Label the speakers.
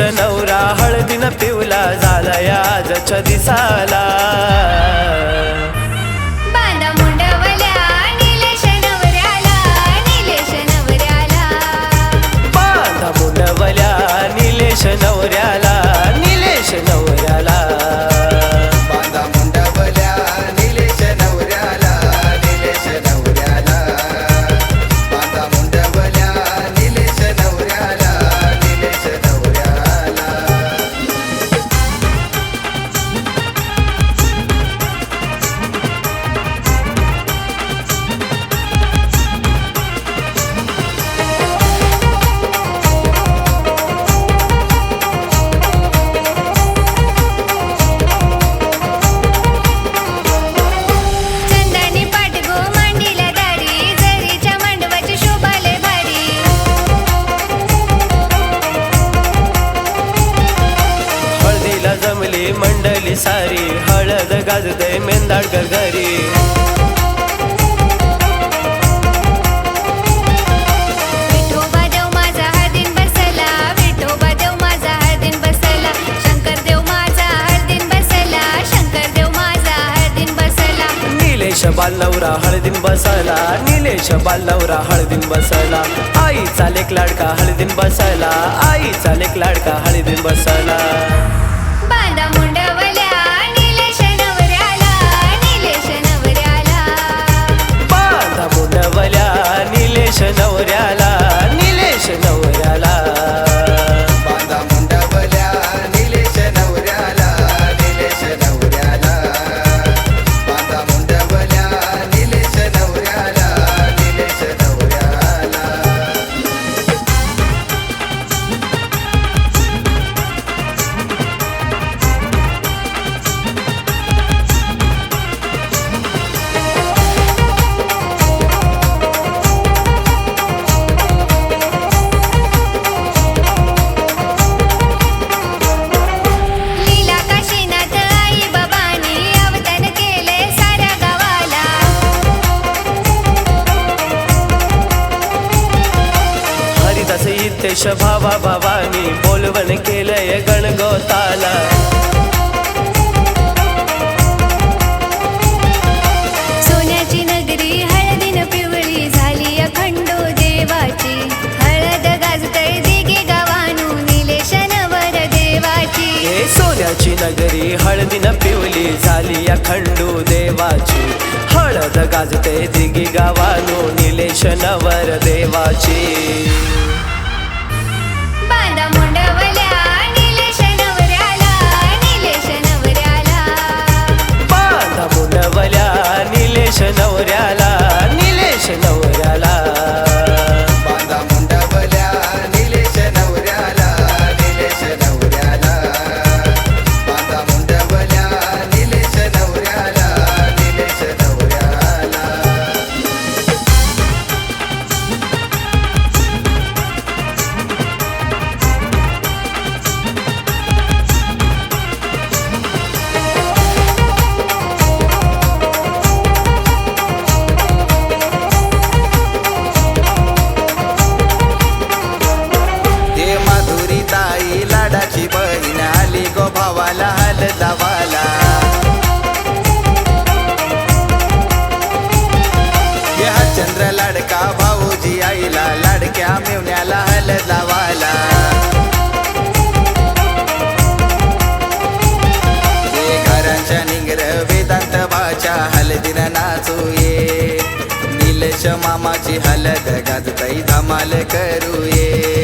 Speaker 1: नवरा हळदीनं पिवला झाला आजच्या दिसाला.
Speaker 2: देव माझा हळदीन बसला
Speaker 1: निलेश बालनवरा हळदीन बसला निलेश बालनवरा हळदीन बसला. आईचा लेक लाडका हळदीन बसला. इतेश भावा भावानी बोलवण केलंय गणगोताला.
Speaker 2: सोन्याची नगरी हळदीन पिवळी झाली अखंडो देवाची. हळद गाजतय दिगी गावानू निलेश नवर देवाची.
Speaker 1: हे सोन्याची नगरी हळदीन पिवली झाली या खंडू देवाची. हळद गाजते दिगी गावानो निलेश नवर देवाची.
Speaker 3: भावाला हल लावाला हे चंद्र लाडका भाऊजी आईला लाडक्या मेवण्याला हल लावाला हे घरांच्या निंगर वेदांत भाच्या हलदिन नाचू ये. निलेश मामाची हलद गाजताई धमाल करू ये.